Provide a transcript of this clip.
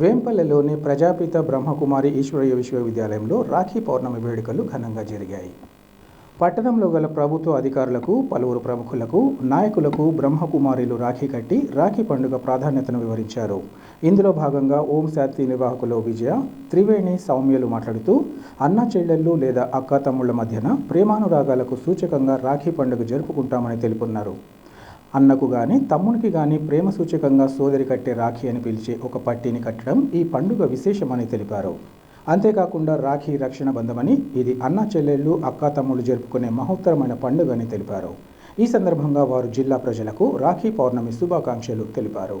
వేంపల్లెలోని ప్రజాపిత బ్రహ్మకుమారి ఈశ్వరయ్య విశ్వవిద్యాలయంలో రాఖీ పౌర్ణమి వేడుకలు ఘనంగా జరిగాయి. పట్టణంలో గల ప్రభుత్వ అధికారులకు పలువురు ప్రముఖులకు నాయకులకు బ్రహ్మకుమారిలు రాఖీ కట్టి రాఖీ పండుగ ప్రాధాన్యతను వివరించారు. ఇందులో భాగంగా ఓం శాంతి నిర్వాహకులు విజయ త్రివేణి సౌమ్యలు మాట్లాడుతూ అన్న చెల్లెళ్ళు లేదా అక్క తమ్ముళ్ళ మధ్యన ప్రేమానురాగాలకు సూచకంగా రాఖీ పండుగ జరుపుకుంటామని తెలుపున్నారు. అన్నకు గాని తమ్మునికి గాని ప్రేమ సూచకంగా సోదరి కట్టే రాఖీ అని పిలిచే ఒక పట్టీని కట్టడం ఈ పండుగ విశేషమని తెలిపారు. అంతేకాకుండా రాఖీ రక్షణ బంధమని ఇది అన్న చెల్లెళ్ళు అక్కా తమ్ముళ్ళు జరుపుకునే మహోత్తరమైన పండుగ అని తెలిపారు. ఈ సందర్భంగా వారు జిల్లా ప్రజలకు రాఖీ పౌర్ణమి శుభాకాంక్షలు తెలిపారు.